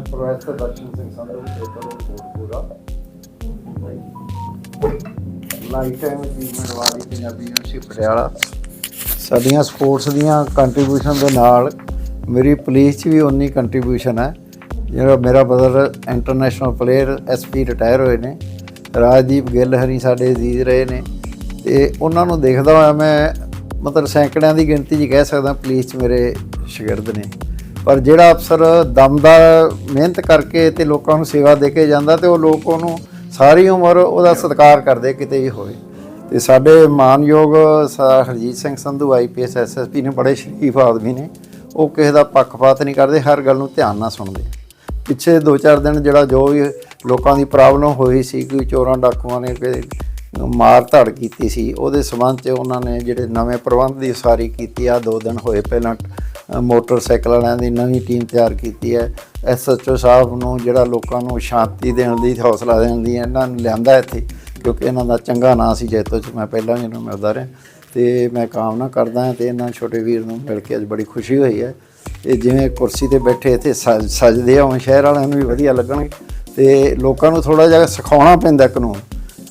Professor Darshan Singh Sandhu paper Kotpura life time achievement ਵਾਲੀ Punjabi university Patiala. ਸਾਡੀਆਂ sports ਦੀਆਂ contribution ਦੇ ਨਾਲ ਮੇਰੀ ਪੁਲਿਸ 'ਚ ਵੀ ਉਨੀ ਕੰਟਰੀਬਿਊਸ਼ਨ ਹੈ। ਜਿਹੜਾ ਮੇਰਾ brother international player SP retire ਹੋਏ ਨੇ। ਰਾਜਦੀਪ ਗਿੱਲ ਹਰੀ ਸਾਡੇ ਅਜ਼ੀਜ਼ ਰਹੇ ਨੇ। ਤੇ ਉਹਨਾਂ ਨੂੰ ਦੇਖਦਾ ਹੋਇਆ ਮੈਂ ਮਤਲਬ ਸੈਂਕੜਿਆਂ ਦੀ ਗਿਣਤੀ 'ਚ ਕਹਿ ਸਕਦਾ ਪੁਲਿਸ 'ਚ ਮੇਰੇ ਸ਼ਾਗਿਰਦ ਨੇ। ਪਰ ਜਿਹੜਾ ਅਫਸਰ ਦਮਦਾਰ ਮਿਹਨਤ ਕਰਕੇ ਤੇ ਲੋਕਾਂ ਨੂੰ ਸੇਵਾ ਦੇ ਕੇ ਜਾਂਦਾ ਤੇ ਉਹ ਲੋਕ ਉਹਨੂੰ ਸਾਰੀ ਉਮਰ ਉਹਦਾ ਸਤਿਕਾਰ ਕਰਦੇ ਕਿਤੇ ਵੀ ਹੋਵੇ। ਤੇ ਸਾਡੇ ਮਾਨਯੋਗ sir Harjeet Singh Sandhu IPS SSP ਨੇ ਬੜੇ ਸ਼ਰੀਫ ਆਦਮੀ ਨੇ। ਉਹ ਕਿਸੇ ਦਾ ਪੱਖਪਾਤ ਨਹੀਂ ਕਰਦੇ, ਹਰ ਗੱਲ ਨੂੰ ਧਿਆਨ ਨਾਲ ਸੁਣਦੇ। ਪਿੱਛੇ 2-4 ਦਿਨ ਜਿਹੜਾ ਜੋ ਵੀ ਲੋਕਾਂ ਦੀ ਪ੍ਰੋਬਲਮ ਹੋਈ ਸੀ, ਕੋਈ ਚੋਰਾਂ ਡਾਕੂਆਂ ਨੇ ਕੋਈ ਮਾਰ ਧੜ ਕੀਤੀ ਸੀ, ਉਹਦੇ ਸਬੰਧ 'ਚ ਉਹਨਾਂ ਨੇ ਜਿਹੜੇ ਨਵੇਂ ਪ੍ਰਬੰਧ ਦੀ ਉਸਾਰੀ ਕੀਤੀ ਆ ਦੋ ਦਿਨ ਹੋਏ ਪਹਿਲਾਂ ਮੋਟਰਸਾਈਕਲ ਵਾਲਿਆਂ ਦੀ ਨਵੀਂ ਟੀਮ ਤਿਆਰ ਕੀਤੀ ਹੈ। ਐਸਐਚਓ ਸਾਹਿਬ ਨੂੰ ਜਿਹੜਾ ਲੋਕਾਂ ਨੂੰ ਸ਼ਾਂਤੀ ਦੇਣ ਦੀ ਹੌਸਲਾ ਦੇਣ ਦੀ ਇਹਨਾਂ ਨੂੰ ਲਿਆਂਦਾ ਇੱਥੇ, ਕਿਉਂਕਿ ਇਹਨਾਂ ਦਾ ਚੰਗਾ ਨਾਂ ਸੀ ਜੈਤੋ ਚ। ਮੈਂ ਪਹਿਲਾਂ ਵੀ ਇਹਨੂੰ ਮਿਲਦਾ ਰਿਹਾ। ਤੇ ਮੈਂ ਕਾਮਨਾ ਕਰਦਾ ਹਾਂ ਤੇ ਇਹਨਾਂ ਛੋਟੇ ਵੀਰ ਨੂੰ ਮਿਲ ਕੇ ਅੱਜ ਬੜੀ ਖੁਸ਼ੀ ਹੋਈ ਹੈ। ਇਹ ਜਿਵੇਂ ਕੁਰਸੀ ਤੇ ਬੈਠੇ ਇੱਥੇ ਸਜ- ਆ ਹੋਣ ਸ਼ਹਿਰ ਵਾਲਿਆਂ ਨੂੰ ਵੀ ਵਧੀਆ ਲੱਗਣਗੇ। ਤੇ ਲੋਕਾਂ ਨੂੰ ਥੋੜਾ ਜਿਹਾ ਸਿਖਾਉਣਾ ਪੈਂਦਾ ਕਾਨੂੰਨ।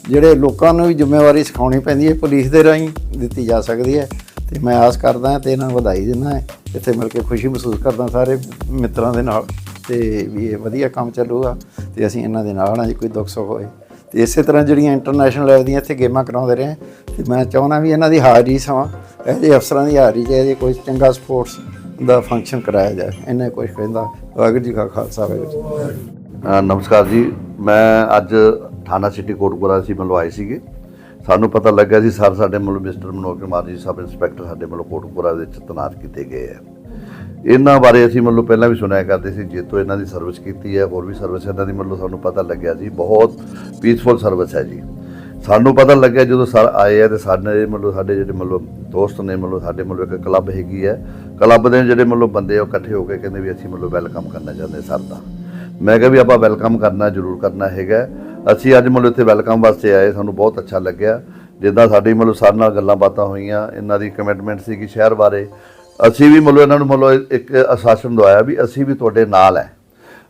ਜਿਹੜੇ ਲੋਕਾਂ ਨੂੰ ਵੀ ਜ਼ਿੰਮੇਵਾਰੀ ਸਿਖਾਉਣੀ ਪੈਂਦੀ ਹੈ, ਪੁਲਿਸ ਦੇ ਰਾਹੀਂ ਦਿੱਤੀ ਜਾ ਸਕਦੀ ਹੈ। ਤੇ ਮੈਂ ਆਸ ਕਰਦਾ ਹਾਂ ਤੇ ਇਹਨਾਂ ਨੂੰ ਵਧਾਈ ਦਿੰਦਾ ਹਾਂ। ਇੱਥੇ ਮਿਲ ਕੇ ਖੁਸ਼ੀ ਮਹਿਸੂਸ ਕਰਦਾ ਸਾਰੇ ਮਿੱਤਰਾਂ ਦੇ ਨਾਲ ਤੇ ਵੀ ਇਹ ਵਧੀਆ ਕੰਮ ਚੱਲੂਗਾ ਤੇ ਅਸੀਂ ਇਹਨਾਂ ਦੇ ਨਾਲ ਹਾਂ ਜੇ ਕੋਈ ਦੁੱਖ ਸੁੱਖ ਹੋਏ। ਤੇ ਇਸੇ ਤਰ੍ਹਾਂ ਜਿਹੜੀਆਂ ਇੰਟਰਨੈਸ਼ਨਲ ਲੈਵਲ ਦੀਆਂ ਇੱਥੇ ਗੇਮਾਂ ਕਰਾਉਂਦੇ ਰਹੇ, ਤੇ ਮੈਂ ਚਾਹੁੰਦਾ ਵੀ ਇਹਨਾਂ ਦੀ ਹਾਜ਼ਰੀ ਸਮਾਂ, ਇਹੋ ਜਿਹੇ ਅਫਸਰਾਂ ਦੀ ਹਾਜ਼ਰੀ ਚ ਇਹਦੇ ਕੋਈ ਚੰਗਾ ਸਪੋਰਟਸ ਦਾ ਫੰਕਸ਼ਨ ਕਰਾਇਆ ਜਾਏ, ਇਹਨੇ ਕੁਝ ਕਹਿੰਦਾ, ਵਾਹਿਗੁਰੂ ਜੀ ਕਾ ਖਾਲਸਾ, ਵਾਹਿਗੁਰੂ ਜੀ ਨਮਸਕਾਰ ਜੀ, ਮੈਂ ਅੱਜ ਥਾਣਾ ਸਿਟੀ ਕੋਟਪੁਰਾ ਸੀ ਮਲਵਾਏ ਸੀਗੇ। ਸਾਨੂੰ ਪਤਾ ਲੱਗਿਆ ਸੀ ਸਰ ਸਾਡੇ ਮਤਲਬ mister Manoj Kumar ji, sub inspector ਸਾਡੇ ਮਤਲਬ ਕੋਟਪੁਰਾ ਵਿੱਚ ਤੈਨਾਤ ਕੀਤੇ ਗਏ ਆ। ਇਹਨਾਂ ਬਾਰੇ ਅਸੀਂ ਮਤਲਬ ਪਹਿਲਾਂ ਵੀ ਸੁਣਿਆ ਕਰਦੇ ਸੀ, ਜੇਤੋਂ ਇਹਨਾਂ ਦੀ ਸਰਵਿਸ ਕੀਤੀ ਹੈ, ਹੋਰ ਵੀ ਸਰਵਿਸ ਇਹਨਾਂ ਦੀ ਮਤਲਬ ਸਾਨੂੰ ਪਤਾ ਲੱਗਿਆ ਜੀ, ਬਹੁਤ ਪੀਸਫੁਲ ਸਰਵਿਸ ਹੈ ਜੀ। ਸਾਨੂੰ ਪਤਾ ਲੱਗਿਆ ਜਦੋਂ ਸਰ ਆਏ ਆ ਤੇ ਸਾਡੇ ਮਤਲਬ ਸਾਡੇ ਜਿਹੜੇ ਮਤਲਬ ਦੋਸਤ ਨੇ ਮਤਲਬ ਸਾਡੇ ਮਤਲਬ ਇੱਕ ਕਲੱਬ ਹੈਗੀ ਹੈ ਕਲੱਬ ਦੇ ਜਿਹੜੇ ਮਤਲਬ ਬੰਦੇ ਉਹ ਇਕੱਠੇ ਹੋ ਕੇ ਕਹਿੰਦੇ ਵੀ ਅਸੀਂ ਮਤਲਬ ਵੈਲਕਮ ਕਰਨਾ ਚਾਹੁੰਦੇ ਸਰ ਦਾ। ਮੈਂ ਕਿਹਾ ਵੀ ਆਪਾਂ ਵੈਲਕਮ ਕਰਨਾ ਜ਼ਰੂਰ ਕਰਨਾ ਹੈਗਾ। ਅਸੀਂ ਅੱਜ ਮਤਲਬ ਇੱਥੇ ਵੈਲਕਮ ਵਾਸਤੇ ਆਏ, ਸਾਨੂੰ ਬਹੁਤ ਅੱਛਾ ਲੱਗਿਆ। ਜਿੱਦਾਂ ਸਾਡੀ ਮਤਲਬ ਸਰ ਨਾਲ ਗੱਲਾਂ ਬਾਤਾਂ ਹੋਈਆਂ, ਇਹਨਾਂ ਦੀ ਕਮਿਟਮੈਂਟ ਸੀ ਕਿ ਸ਼ਹਿਰ ਬਾਰੇ। ਅਸੀਂ ਵੀ ਮਤਲਬ ਇਹਨਾਂ ਨੂੰ ਮਤਲਬ ਇੱਕ ਅਸ਼ਾਸਨ ਦਵਾਇਆ ਵੀ ਅਸੀਂ ਵੀ ਤੁਹਾਡੇ ਨਾਲ ਹੈ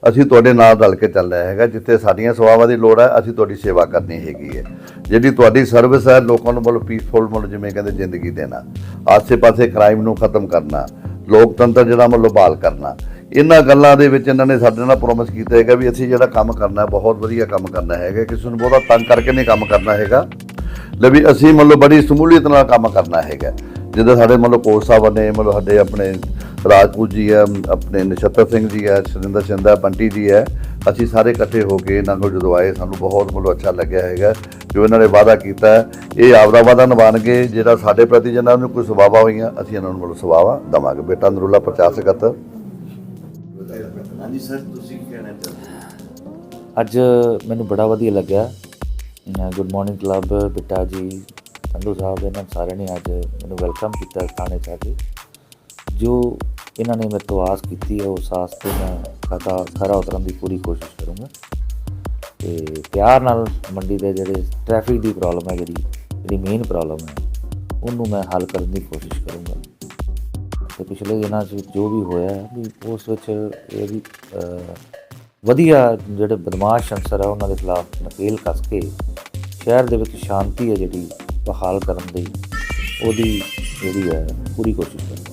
ਅਸੀਂ ਤੁਹਾਡੇ ਨਾਲ ਰਲ ਕੇ ਚੱਲ ਰਿਹਾ ਹੈਗਾ, ਜਿੱਥੇ ਸਾਡੀਆਂ ਸੇਵਾਵਾਂ ਦੀ ਲੋੜ ਹੈ ਅਸੀਂ ਤੁਹਾਡੀ ਸੇਵਾ ਕਰਨੀ ਹੈਗੀ ਹੈ ਜਿਹੜੀ ਤੁਹਾਡੀ ਸਰਵਿਸ ਹੈ ਲੋਕਾਂ ਨੂੰ ਮਤਲਬ ਪੀਸਫੁਲ ਮਤਲਬ ਜਿਵੇਂ ਕਹਿੰਦੇ ਜ਼ਿੰਦਗੀ ਦੇਣਾ। ਆਸੇ-ਪਾਸੇ ਕ੍ਰਾਈਮ ਨੂੰ ਖਤਮ ਕਰਨਾ। ਲੋਕਤੰਤਰ ਜਿਹੜਾ ਮਤਲਬ ਬਹਾਲ ਕਰਨਾ। ਇਹਨਾਂ ਗੱਲਾਂ ਦੇ ਵਿੱਚ ਇਹਨਾਂ ਨੇ ਸਾਡੇ ਨਾਲ ਪ੍ਰੋਮਿਸ ਕੀਤਾ ਹੈਗਾ ਵੀ ਅਸੀਂ ਜਿਹੜਾ ਕੰਮ ਕਰਨਾ ਹੈ, ਬਹੁਤ ਵਧੀਆ ਕੰਮ ਕਰਨਾ ਹੈਗਾ। ਕਿਸੇ ਨੂੰ ਬਹੁਤਾ ਤੰਗ ਕਰਕੇ ਨਹੀਂ ਕੰਮ ਕਰਨਾ ਹੈਗਾ। ਲੈ ਵੀ ਅਸੀਂ ਮਤਲਬ ਬੜੀ ਸਮੂਲੀਅਤ ਨਾਲ ਕੰਮ ਕਰਨਾ ਹੈਗਾ। ਜਿੱਦਾਂ ਸਾਡੇ ਮਤਲਬ ਕੋਚ ਸਾਹਿਬ ਨੇ, ਮਤਲਬ ਸਾਡੇ ਆਪਣੇ ਰਾਜਪੂਤ ਜੀ ਹੈ, ਆਪਣੇ ਨਛੱਤਰ ਸਿੰਘ ਜੀ ਹੈ, ਸੁਰਿੰਦਰ ਸਿੰਧਾ ਬੰਟੀ ਜੀ ਹੈ, ਅਸੀਂ ਸਾਰੇ ਇਕੱਠੇ ਹੋ ਕੇ ਇਹਨਾਂ ਕੋਲ ਜਦੋਂ ਆਏ, ਸਾਨੂੰ ਬਹੁਤ ਮਤਲਬ ਅੱਛਾ ਲੱਗਿਆ ਹੈਗਾ ਜੋ ਇਹਨਾਂ ਨੇ ਵਾਅਦਾ ਕੀਤਾ। ਇਹ ਆਪਦਾ ਵਾਅਦਾ ਨਿਭਾਉਣਗੇ ਜਿਹੜਾ ਸਾਡੇ ਪ੍ਰਤੀ ਜਿਹਨਾਂ ਨੂੰ ਕੋਈ ਸਵਾਵਾ ਹੋਈਆਂ, ਅਸੀਂ ਇਹਨਾਂ ਨੂੰ ਮਤਲਬ ਸਵਾਵਾ ਦਵਾਂਗੇ। ਬੇਟਾ ਨਰੂਲਾ ਪ੍ਰਚਾਰ ਸਕੱਤਰ। ਹਾਂਜੀ, ਸਰ, ਤੁਸੀਂ ਕੀ ਕਹਿਣਾ ਚਾਹੁੰਦੇ ਅੱਜ ਮੈਨੂੰ ਬੜਾ ਵਧੀਆ ਲੱਗਿਆ। ਗੁੱਡ ਮਾਰਨਿੰਗ ਕਲੱਬ, ਬਿੱਟਾ ਜੀ, ਸੰਧੂ ਸਾਹਿਬ, ਇਹਨਾਂ ਸਾਰਿਆਂ ਨੇ ਅੱਜ ਮੈਨੂੰ ਵੈਲਕਮ ਕੀਤਾ ਥਾਣੇ 'ਚ ਕੇ ਜੋ ਇਹਨਾਂ ਨੇ ਮੇਰੇ ਤੋਂ ਆਸ ਕੀਤੀ ਹੈ ਉਸ ਆਸ ਤੇ ਮੈਂ ਖਤਾ, ਖਰਾ ਉਤਰਨ ਦੀ ਪੂਰੀ ਕੋਸ਼ਿਸ਼ ਕਰੂੰਗਾ। ਤੇ ਪਿਆਰ ਨਾਲ ਮੰਡੀ ਦੇ ਜਿਹੜੇ ਟ੍ਰੈਫਿਕ ਦੀ ਪ੍ਰੋਬਲਮ ਹੈ, ਜਿਹੜੀ ਜਿਹੜੀ ਮੇਨ ਪ੍ਰੋਬਲਮ ਹੈ, ਉਹਨੂੰ ਮੈਂ ਹੱਲ ਕਰਨ ਦੀ ਕੋਸ਼ਿਸ਼ ਕਰੂੰਗਾ। ਤੇ ਪਿਛਲੇ ਦਿਨਾਂ 'ਚ ਜੋ ਵੀ ਹੋਇਆ ਹੈ, ਵੀ ਉਸ ਵਿੱਚ ਇਹ ਵੀ ਵਧੀਆ ਜਿਹੜੇ ਬਦਮਾਸ਼ ਅੰਸਰ ਆ, ਉਹਨਾਂ ਦੇ ਖਿਲਾਫ ਨਕੇਲ ਕੱਸ ਕੇ ਸ਼ਹਿਰ ਦੇ ਵਿੱਚ ਸ਼ਾਂਤੀ ਹੈ ਜਿਹੜੀ ਬਹਾਲ ਕਰਨ ਦੀ, ਉਹਦੀ ਜਿਹੜੀ ਹੈ ਪੂਰੀ ਕੋਸ਼ਿਸ਼ ਕਰ